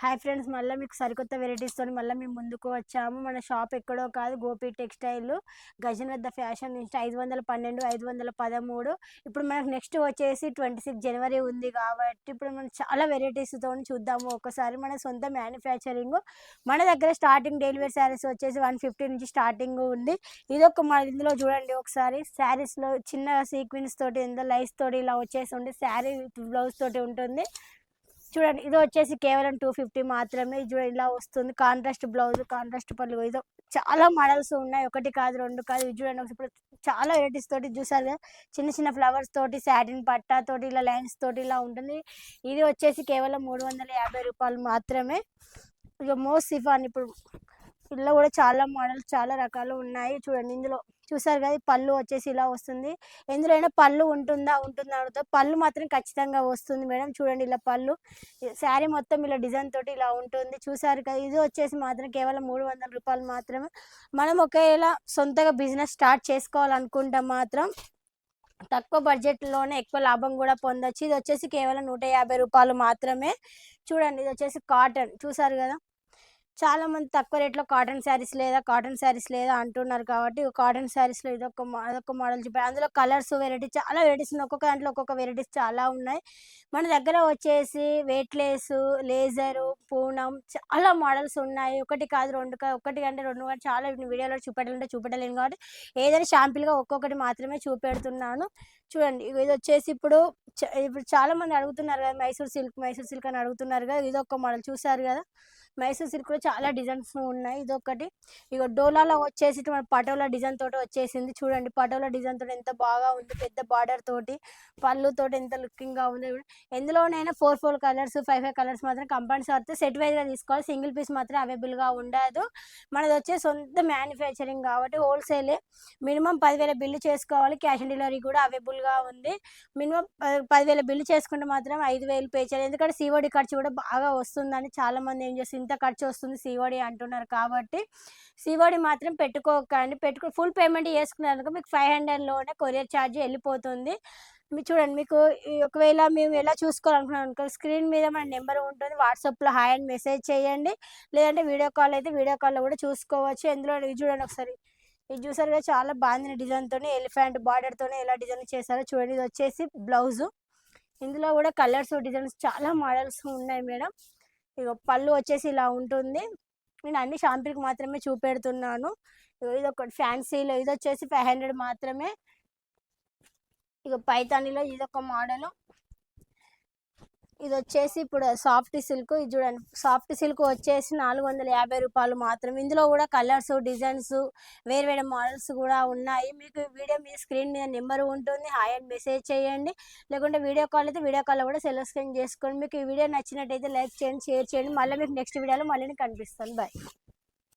Hi friends మళ్ళీ మీకు సరికొత్త వెరైటీస్తో మళ్ళీ మేము ముందుకు వచ్చాము. మన షాప్ ఎక్కడో కాదు గోపి టెక్స్టైల్. గజన్ వద్ద ఫ్యాషన్ నుంచి ఐదు వందల పన్నెండు ఐదు వందల పదమూడు. ఇప్పుడు మనకు నెక్స్ట్ వచ్చేసి ట్వంటీ సిక్స్ జనవరి ఉంది కాబట్టి ఇప్పుడు మనం చాలా వెరైటీస్తో చూద్దాము. ఒకసారి మన సొంత మ్యానుఫ్యాక్చరింగ్ మన దగ్గర స్టార్టింగ్ డెలివరీ శారీస్ వచ్చేసి వన్ ఫిఫ్టీ నుంచి స్టార్టింగ్ ఉంది. ఇది ఒక మన ఇందులో చూడండి ఒకసారి. శారీస్లో చిన్న సీక్వెన్స్ తోటి ఇందులో లైస్ తోటి ఇలా వచ్చేసి ఉండి శారీ బ్లౌజ్ తోటి ఉంటుంది. చూడండి ఇది వచ్చేసి కేవలం టూ ఫిఫ్టీ మాత్రమే. చూడండి ఇలా వస్తుంది. కాంట్రాస్ట్ బ్లౌజ్ కాంట్రాస్ట్ పళ్ళు ఇదో చాలా మోడల్స్ ఉన్నాయి. ఒకటి కాదు రెండు కాదు. ఇది చూడండి ఇప్పుడు చాలా వెరైటీస్ తోటి చూసారు కదా. చిన్న చిన్న ఫ్లవర్స్ తోటి శాటిన్ పట్టా తోటి ఇలా లైన్స్ తోటి ఇలా ఉంటుంది. ఇది వచ్చేసి కేవలం మూడు వందల యాభై రూపాయలు మాత్రమే. ఇక మోస్ట్ సిఫాన్ ఇప్పుడు ఇలా కూడా చాలా మోడల్స్ చాలా రకాలు ఉన్నాయి. చూడండి ఇందులో చూసారు కదా! పళ్ళు వచ్చేసి ఇలా వస్తుంది. ఎందులో పళ్ళు ఉంటుందా? ఉంటుందా? అడుగుతా పళ్ళు మాత్రం ఖచ్చితంగా వస్తుంది మేడం. చూడండి ఇలా పళ్ళు. శారీ మొత్తం ఇలా డిజైన్ తోటి ఇలా ఉంటుంది. చూసారు కదా! ఇది వచ్చేసి మాత్రం కేవలం మూడు వందల రూపాయలు మాత్రమే. మనం ఒకవేళ సొంతగా బిజినెస్ స్టార్ట్ చేసుకోవాలనుకుంటే మాత్రం తక్కువ బడ్జెట్లోనే ఎక్కువ లాభం కూడా పొందొచ్చు. ఇది వచ్చేసి కేవలం నూట యాభై రూపాయలు మాత్రమే. చూడండి ఇది వచ్చేసి కాటన్. చూసారు కదా! చాలా మంది తక్కువ రేట్లో కాటన్ శారీస్ లేదా కాటన్ శారీస్ లేదా అంటున్నారు కాబట్టి కాటన్ శారీస్లో ఇదొక అదొక మోడల్ చెప్పారు అందులో కలర్స్ వెరైటీ చాలా వెరైటీస్ ఉన్నాయి. ఒక్కొక్క దాంట్లో ఒక్కొక్క వెరైటీస్ చాలా ఉన్నాయి. మన దగ్గర వచ్చేసి వెయిట్లెస్ లేజరు పూనం చాలా మోడల్స్ ఉన్నాయి. ఒకటి కాదు రెండు ఒకటి కంటే రెండు కానీ చాలా వీడియోలో చూపెట్టాలంటే చూపెట్టలేను కాబట్టి ఏదైనా షాంపిల్గా ఒక్కొక్కటి మాత్రమే చూపెడుతున్నాను. చూడండి ఇది వచ్చేసి ఇప్పుడు చ- ఇప్పుడు చాలామంది అడుగుతున్నారు కదా మైసూర్ సిల్క్ మైసూర్ సిల్క్ అని అడుగుతున్నారు కదా ఇది ఒక మోడల్ చూసారు కదా. మైసూర్ సిల్క్లో చాలా డిజైన్స్ ఉన్నాయి. ఇది ఒకటి ఇక డోలాలో వచ్చేసి మన పటోలా డిజైన్ తోటి వచ్చేసింది. చూడండి పటోలా డిజైన్ తోటి ఎంత బాగా ఉంది. పెద్ద బార్డర్ తోటి పళ్ళు తోటి ఎంత లుకింగ్గా ఉంది ఎందులోనైనా four four colours five five colours మాత్రం కంపల్సరీ సెట్ వైజ్గా తీసుకోవాలి. సింగిల్ పీస్ మాత్రం అవైలబుల్గా ఉండదు. మనది వచ్చే సొంత మ్యానుఫ్యాక్చరింగ్ కాబట్టి హోల్సేల్ మినిమం పదివేల బిల్లు చేసుకోవాలి. క్యాష్ ఆన్ డెలివరీ కూడా అవైలబుల్గా ఉంది. మినిమం పదివేల బిల్లు చేసుకుంటే మాత్రం ఐదు వేలు పే చేయాలి. ఎందుకంటే సిఓడి ఖర్చు కూడా బాగా వస్తుందని చాలా మంది ఏం చేస్తుంది ఇంత ఖర్చు వస్తుంది సీఓడి అంటున్నారు కాబట్టి సీఓడి మాత్రం పెట్టుకోకండి. పెట్టుకో ఫుల్ పేమెంట్ చేసుకున్నందుకు మీకు ఫైవ్ హండ్రెడ్లోనే కొరియర్ ఛార్జ్ వెళ్ళిపోతుంది. మీరు చూడండి మీకు ఒకవేళ మేము ఎలా చూసుకోవాలనుకున్నాం అనుకో స్క్రీన్ మీద మన నెంబర్ ఉంటుంది. వాట్సాప్లో హాయ్ అని మెసేజ్ చేయండి. లేదంటే వీడియో కాల్ అయితే వీడియో కాల్లో కూడా చూసుకోవచ్చు. ఎందులో ఇది చూడండి ఒకసారి. ఇది చూసారు కదా చాలా బాగుంది డిజైన్తో ఎలిఫెంట్ బార్డర్తో ఎలా డిజైన్ చేశారో చూడండి. ఇది వచ్చేసి బ్లౌజు. ఇందులో కూడా కలర్స్ డిజైన్స్ చాలా మోడల్స్ ఉన్నాయి మేడం. ఇక పళ్ళు వచ్చేసి ఇలా ఉంటుంది. నేను అన్ని షాంపిల్కి మాత్రమే చూపెడుతున్నాను. ఇది ఒకటి ఫ్యాన్సీలో ఇది వచ్చేసి ఫైవ్ హండ్రెడ్ మాత్రమే. ఇక పైతానీలో ఇది ఒక మోడల్. ఇది వచ్చేసి ఇప్పుడు సాఫ్ట్ సిల్క్. ఇది చూడండి సాఫ్ట్ సిల్క్ వచ్చేసి నాలుగు వందల యాభై రూపాయలు మాత్రం ఇందులో కూడా కలర్స్ డిజైన్స్ వేరు వేరే మోడల్స్ కూడా ఉన్నాయి. మీకు వీడియో మీ స్క్రీన్ మీద నెంబర్ ఉంటుంది. హాయ్ అండ్ మెసేజ్ చేయండి. లేకుంటే వీడియో కాల్ అయితే వీడియో కాల్ కూడా సెలెక్షన్ చేసుకోండి. మీకు ఈ వీడియో నచ్చినట్టయితే లైక్ చేయండి షేర్ చేయండి. మళ్ళీ మీకు నెక్స్ట్ వీడియోలో మళ్ళీ కనిపిస్తాను. బాయ్.